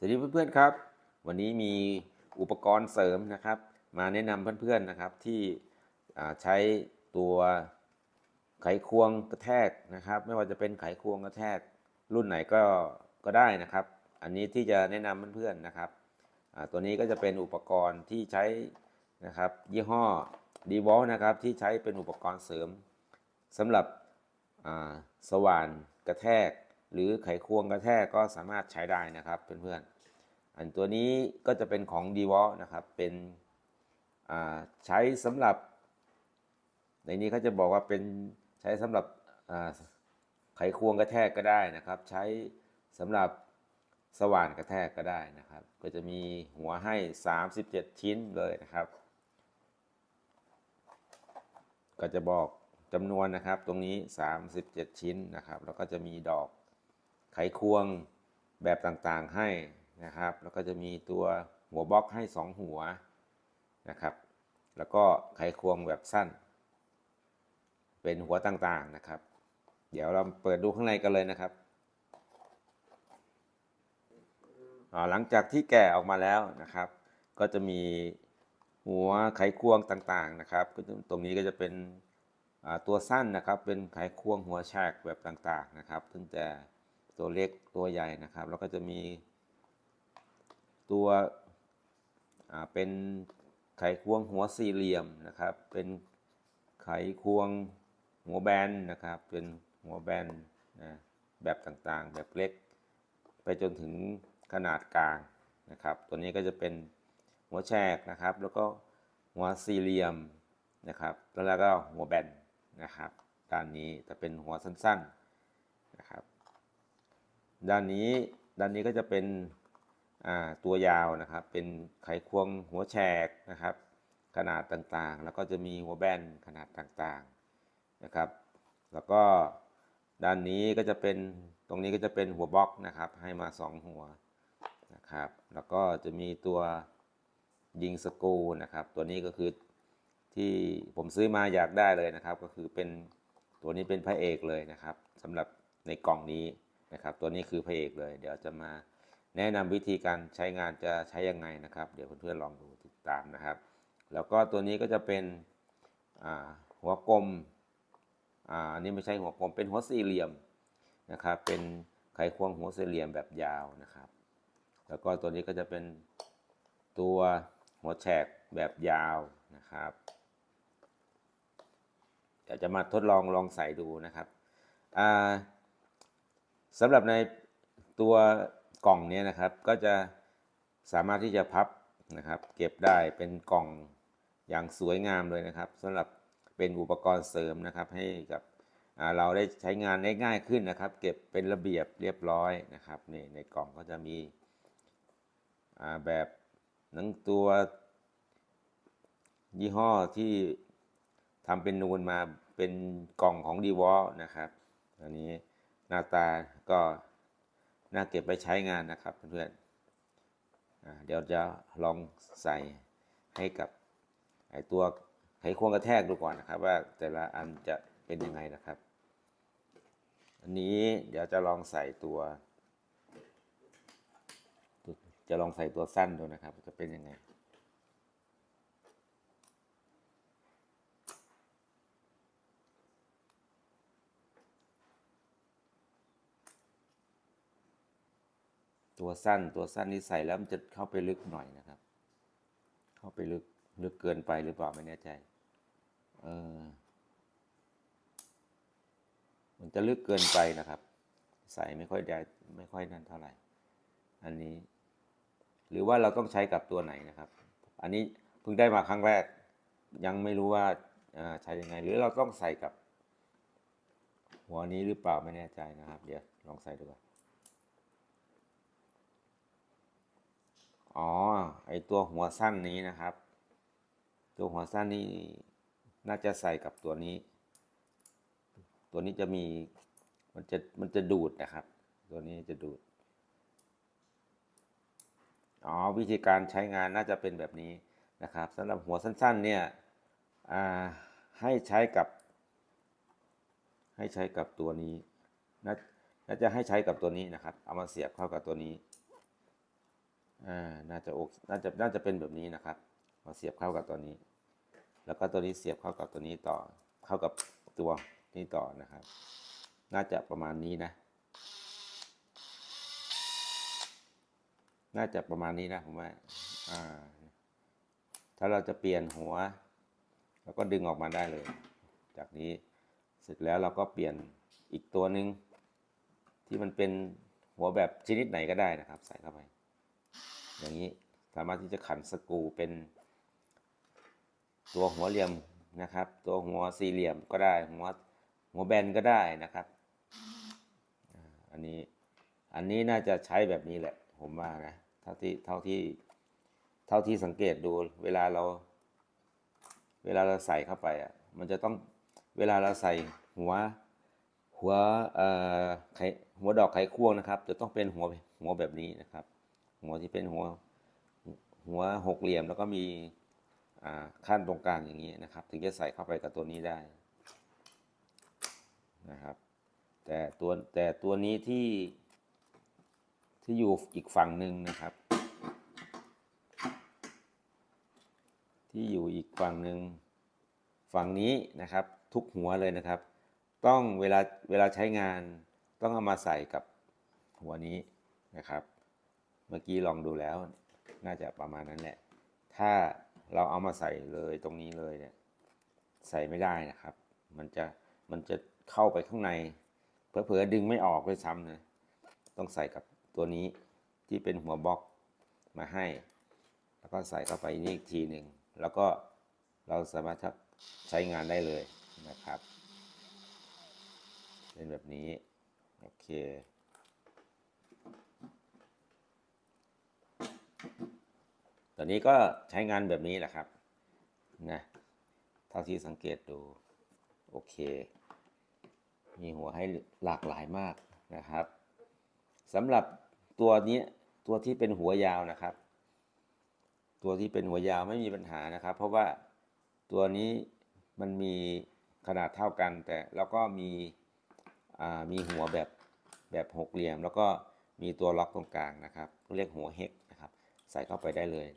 สวัสดีเพื่อนๆครับ วันนี้มีอุปกรณ์เสริมนะครับ มาแนะนำเพื่อนๆนะครับที่ใช้ตัวไขควงกระแทกนะครับ ไม่ว่าจะเป็นไขควงกระแทกรุ่นไหนก็ก็ได้นะครับ อันนี้ที่จะแนะนำเพื่อนๆนะครับตัวนี้ก็จะเป็นอุปกรณ์ที่ใช้นะครับยี่ห้อดีวอลนะครับที่ใช้เป็นอุปกรณ์เสริมสำหรับสว่านกระแทก หรือไขควงกระแทกก็สามารถใช้ได้นะครับเพื่อนๆอันตัวนี้ก็จะเป็นของ d w a l นะครับเป็นใช้สำหรับ ในนี้เขาจะบอกว่าเป็นใช้สำหรับไขควงกระแทกก็ได้นะครับ ใช้สำหรับสว่านกระแทกก็ได้นะครับ ก็จะมีหัวให้ 37 ชิ้นเลยนะครับ ก็จะบอกจำนวนนะครับตรงนี้ 37 ชิ้นนะครับ แล้วก็จะมีดอก ไขควงแบบต่างๆให้นะครับ แล้วก็จะมีตัวหัวบล็อกให้ 2 หัวนะครับ แล้วก็ไขควงแบบสั้น เป็นหัวต่างๆนะครับ เดี๋ยวเราเปิดดูข้างในกันเลยนะครับหลังจากที่แกะออกมาแล้วนะครับ ก็จะมีหัวไขควงต่างๆนะครับก็ตรงนี้ก็จะเป็นตัวสั้นนะครับ เป็นไขควงหัวแฉกแบบต่างๆนะครับตั้งแต่ ตัวเล็กตัวใหญ่นะครับ แล้วก็จะมีตัวเป็นไขควงหัวสี่เหลี่ยมนะครับ เป็นไขควงหัวแบนนะครับ เป็นหัวแบนนะแบบต่างๆ แบบเล็ก ไปจนถึงขนาดกลางนะครับ ตัวนี้ก็จะเป็นหัวแฉกนะครับ แล้วก็หัวสี่เหลี่ยมนะครับ แล้วก็หัวแบนนะครับ ด้านนี้จะเป็นหัวสั้นๆ ด้านนี้ด้านนี้ก็จะเป็นตัวยาวนะครับ เป็นไขควงหัวแฉกนะครับ ขนาดต่างๆ แล้วก็จะมีหัวแบนขนาดต่างๆนะครับ แล้วก็ด้านนี้ก็จะเป็นตรงนี้ก็จะเป็นหัวบล็อกนะครับ ให้มา 2 หัวนะครับ แล้วก็จะมีตัวยิงสกูนะครับ ตัวนี้ก็คือที่ผมซื้อมาอยากได้เลยนะครับ ก็คือเป็นตัวนี้เป็นพระเอกเลยนะครับสำหรับในกล่องนี้ นะครับ ตัวนี้คือพระเอกเลย เดี๋ยวจะมาแนะนำวิธีการใช้งานจะใช้ยังไงนะครับ เดี๋ยวเพื่อนๆลองดูติดตามนะครับ แล้วก็ตัวนี้ก็จะเป็นหัวกลมอันนี้ไม่ใช่หัวกลมเป็นหัวสี่เหลี่ยมนะครับ เป็นไขควงหัวสี่เหลี่ยมแบบยาวนะครับ แล้วก็ตัวนี้ก็จะเป็นตัวหัวแฉกแบบยาวนะครับเดี๋ยวจะมาทดลองลองใส่ดูนะครับอ่า สำหรับในตัวกล่องเนี้นะครับ ก็จะสามารถที่จะพับนะครับ เก็บได้เป็นกล่องอย่างสวยงามเลยนะครับสำหรับเป็นอุปกรณ์เสริมนะครับ ให้กับเราได้ใช้งานได้ง่ายขึ้นนะครับ เก็บเป็นระเบียบเรียบร้อยนะครับนี่ในกล่องก็จะมีแบบหนังตัวยี่ห้อที่ทำเป็นนูนมาเป็นกล่องของดีวอลนะครับอันนี้ หน้าตาก็น่าเก็บไปใช้งานนะครับเพื่อนๆเดี๋ยวจะลองใส่ให้กับไอตัวไขควงกระแทกดูก่อนนะครับ ว่าแต่ละอันจะเป็นยังไงนะครับ อันนี้เดี๋ยวจะลองใส่ตัว จะลองใส่ตัวสั้นดูนะครับ จะเป็นยังไง ตัวสั้นตัวสั้นนี่ใส่แล้วมันจะเข้าไปลึกหน่อยนะครับ เข้าไปลึกลึกเกินไปหรือเปล่าไม่แน่ใจ เออ มันจะลึกเกินไปนะครับ ใส่ไม่ค่อยได้ไม่ค่อยนั่นเท่าไหร่ อันนี้ หรือว่าเราต้องใช้กับตัวไหนนะครับ อันนี้เพิ่งได้มาครั้งแรก ยังไม่รู้ว่าอ่าใช้ยังไง หรือเราต้องใส่กับ หัวนี้หรือเปล่าไม่แน่ใจนะครับ เดี๋ยวลองใส่ดูก่อน อ๋อ ไอตัวหัวสั้นนี้นะครับ ตัวหัวสั้นนี่น่าจะใส่กับตัวนี้ ตัวนี้จะมี มันจะ มันจะดูดนะครับ ตัวนี้จะดูด อ๋อ วิธีการใช้งานน่าจะเป็นแบบนี้นะครับสำหรับหัวสั้นๆ เนี่ยให้ใช้กับ ให้ใช้กับตัวนี้นน่าจะให้ใช้กับตัวนี้นะครับ เอามาเสียบเข้ากับตัวนี้ อ่า น่าจะโอเคน่าจะน่าจะเป็นแบบนี้นะครับเราเสียบเข้ากับตัวนี้ แล้วก็ตัวนี้เสียบเข้ากับตัวนี้ต่อ เข้ากับตัวนี้ต่อนะครับ น่าจะประมาณนี้นะ น่าจะประมาณนี้นะผมว่าอ่า ถ้าเราจะเปลี่ยนหัวเราก็ดึงออกมาได้เลย จากนี้เสร็จแล้วเราก็เปลี่ยนอีกตัวหนึ่งที่มันเป็นหัวแบบชนิดไหนก็ได้นะครับ ใส่เข้าไป อย่างนี้สามารถที่จะขันสกูเป็นตัวหัวเหลี่ยมนะครับ ตัวหัวสี่เหลี่ยมก็ได้ หัวหัวแบนก็ได้นะครับ อันนี้อันนี้น่าจะใช้แบบนี้แหละ ผมว่านะเท่าที่เท่าที่เท่าที่สังเกตดูเวลาเรา เวลาเราใส่เข้าไปอะมันจะต้องเวลาเราใส่หัวหัวเอ่อไขหัวดอกไขควงนะครับ จะต้องเป็นหัวหัวแบบนี้นะครับ หัวที่เป็นหัวหัวหกเหลี่ยมแล้วก็มีขั้นตรงกลางอย่างนี้นะครับ ถึงจะใส่เข้าไปกับตัวนี้ได้นะครับ แต่ตัวแต่ตัวนี้ที่ที่อยู่อีกฝั่งหนึ่งนะครับ ที่อยู่อีกฝั่งหนึ่งฝั่งนี้นะครับทุกหัวเลยนะครับ ต้องเวลาเวลาใช้งานต้องเอามาใส่กับหัวนี้นะครับ เมื่อกี้ลองดูแล้ว น่าจะประมาณนั้นแหละ ถ้าเราเอามาใส่เลยตรงนี้เลยเนี่ย ใส่ไม่ได้นะครับ มันจะมันจะเข้าไปข้างใน เผลอๆดึงไม่ออกเลยซ้ำนะต้องใส่กับตัวนี้ที่เป็นหัวบล็อกมาให้ แล้วก็ใส่เข้าไปนี่อีกทีหนึ่งแล้วก็เราสามารถใช้งานได้เลยนะครับ เป็นแบบนี้ โอเค ตอนนี้ก็ใช้งานแบบนี้แหละครับนะเท่าที่สังเกตดู โอเค มีหัวให้หลากหลายมากนะครับสำหรับตัวนี้ตัวที่เป็นหัวยาวนะครับ ตัวที่เป็นหัวยาวไม่มีปัญหานะครับ เพราะว่าตัวนี้มันมีขนาดเท่ากัน แต่แล้วก็มีมีหัวแบบแบบหกเหลี่ยม แล้วก็มีตัวล็อกตรงกลางนะครับเรียกหัวเฮก ใส่เข้าไปได้เลย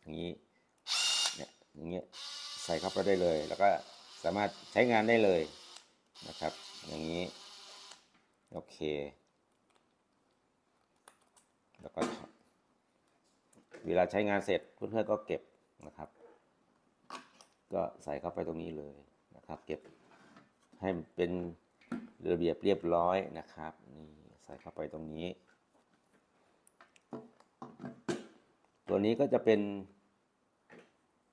อย่างนี้เนี่ยอย่างเงี้ยใส่เข้าไปได้เลย แล้วก็สามารถใช้งานได้เลยนะครับ อย่างนี้โอเค แล้วก็เวลาใช้งานเสร็จเพื่อนๆก็เก็บนะครับ ก็ใส่เข้าไปตรงนี้เลยนะครับ เก็บให้เป็นระเบียบเรียบร้อยนะครับนี่ใส่เข้าไปตรงนี้ ตัวนี้ก็จะเป็น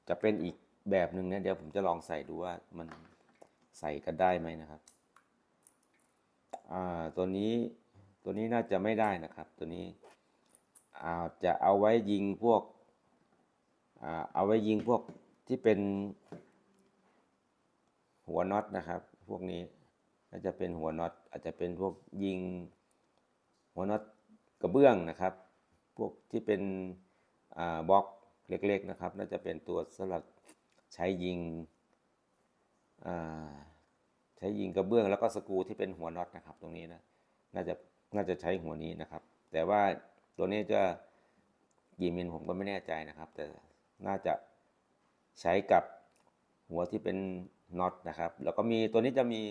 จะเป็นอีกแบบหนึ่งนะเดี๋ยวผมจะลองใส่ดูว่ามันใส่กันได้ไหมนะครับอ่าตัวนี้ตัวนี้น่าจะไม่ได้นะครับ ตัวนี้อาจจะเอาไว้ยิงพวกอ่าเอาไว้ยิงพวกที่เป็นหัวน็อตนะครับ พวกนี้น่าจะเป็นหัวน็อตอาจจะเป็นพวกยิงหัวน็อตกระเบื้องนะครับ พวกที่เป็นบล็อกเล็กๆนะครับ น่าจะเป็นตัวสำหรับใช้ยิงใช้ยิงกระเบื้องแล้วก็สกูที่เป็นหัวน็อตนะครับ ตรงนี้นะน่าจะน่าจะใช้หัวนี้นะครับ แต่ว่าตัวนี้จะกี่มิลผมก็ไม่แน่ใจนะครับ แต่น่าจะใช้กับหัวที่เป็นน็อตนะครับ แล้วก็มีตัวนี้จะมี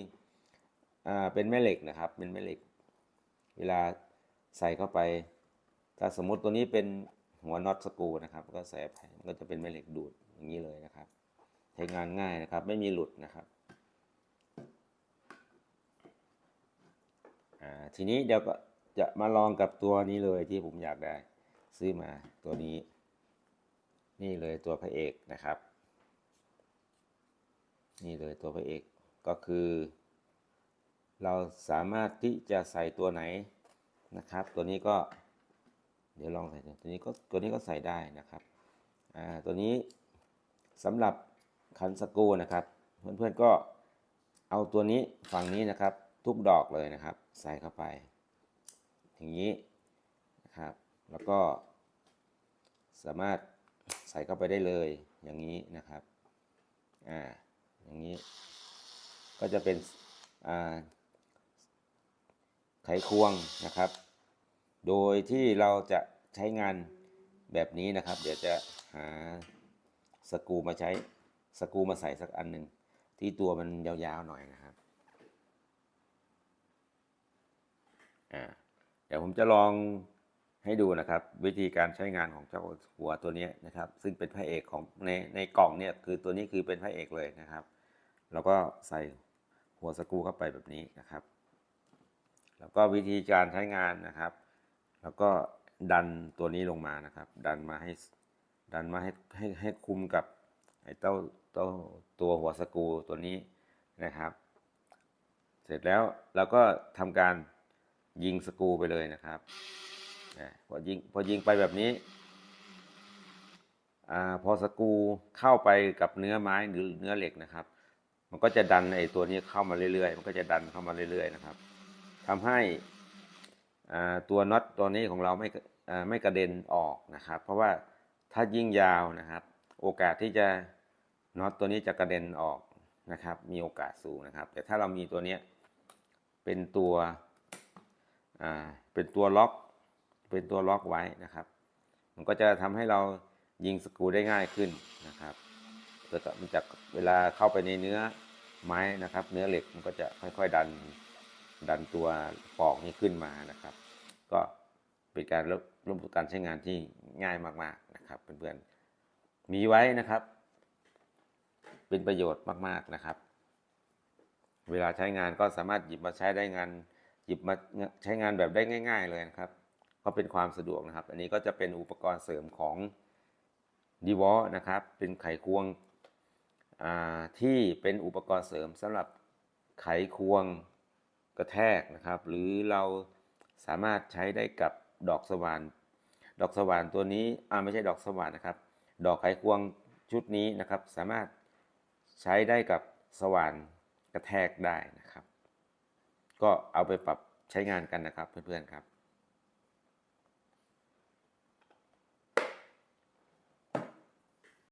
เป็นแม่เหล็กนะครับ เป็นแม่เหล็ก เวลาใส่เข้าไป ถ้าสมมุติตัวนี้เป็นหัวน็อตสกรูนะครับ ก็ใส่ไปมันก็จะเป็นแม่เหล็กดูดอย่างนี้เลยนะครับ ใช้งานง่ายนะครับ ไม่มีหลุดนะครับทีนี้เดี๋ยวก็จะมาลองกับตัวนี้เลยที่ผมอยากได้ ซื้อมาตัวนี้ นี่เลยตัวพระเอกนะครับ นี่เลยตัวพระเอกก็คือ เราสามารถที่จะใส่ตัวไหนนะครับ ตัวนี้ก็ เดี๋ยวลองใส่ดูตัวนี้ก็ตัวนี้ก็ใส่ได้นะครับอ่าตัวนี้สำหรับคันสกูนะครับ เพื่อนๆก็เอาตัวนี้ฝั่งนี้นะครับ ทุกดอกเลยนะครับ ใส่เข้าไป อย่างนี้นะครับ แล้วก็ สามารถใส่เข้าไปได้เลยอย่างนี้นะครับอ่าอย่างนี้ ก็จะเป็นอ่าไขควงนะครับ โดยที่เราจะใช้งานแบบนี้นะครับ เดี๋ยวจะหาสกูมาใช้สกูมาใส่สักอันหนึ่งที่ตัวมันยาวๆหน่อยนะครับอ่าเดี๋ยวผมจะลองให้ดูนะครับ วิธีการใช้งานของเจ้าหัวตัวนี้นะครับ ซึ่งเป็นพระเอกของในในกล่องเนี่ยคือตัวนี้คือเป็นพระเอกเลยนะครับ แล้วก็ใส่หัวสกูเข้าไปแบบนี้นะครับ แล้วก็วิธีการใช้งานนะครับ แล้วก็ดันตัวนี้ลงมานะครับ ดันมาให้ดันมาให้ให้ให้คุมกับไอ้เต้าเต้าตัวหัวสกูตัวนี้นะครับ เสร็จแล้วเราก็ทำการยิงสกูไปเลยนะครับพอยิงพอยิงไปแบบนี้อาพอสกูเข้าไปกับเนื้อไม้หรือเนื้อเหล็กนะครับ มันก็จะดันไอ้ตัวนี้เข้ามาเรื่อยๆ มันก็จะดันเข้ามาเรื่อยๆนะครับทำให้ ตัวน็อตตัวนี้ของเราไม่ไม่กระเด็นออกนะครับ เพราะว่าถ้ายิ่งยาวนะครับ โอกาสที่จะน็อตตัวนี้จะกระเด็นออกนะครับ มีโอกาสสูงนะครับ แต่ถ้าเรามีตัวนี้เป็นตัวเป็นตัวล็อก เป็นตัวล็อกไว้นะครับ มันก็จะทำให้เรายิงสกรูได้ง่ายขึ้นนะครับเกิดมันจะเวลาเข้าไปในเนื้อไม้นะครับ เนื้อเหล็กมันก็จะค่อยๆดันดันตัวปอกนี้ขึ้นมานะครับ ก็เป็นการลดลดการใช้งานที่ง่ายมากๆนะครับเพื่อนๆมีไว้นะครับ เป็นประโยชน์มากๆนะครับ เวลาใช้งานก็สามารถหยิบมาใช้ได้งานหยิบมาใช้งานแบบได้ง่าย ๆ เลยนะครับ ก็เป็นความสะดวกนะครับ อันนี้ก็จะเป็นอุปกรณ์เสริมของดีวอนะครับ เป็นไขควงที่เป็นอุปกรณ์เสริมสำหรับไขควงกระแทกนะครับ หรือเรา สามารถใช้ได้กับดอกสว่าน ดอกสว่านตัวนี้อ่าไม่ใช่ดอกสว่านนะครับ ดอกไขควงชุดนี้นะครับ สามารถใช้ได้กับสว่านกระแทกได้นะครับ ก็เอาไปปรับใช้งานกันนะครับเพื่อนๆครับ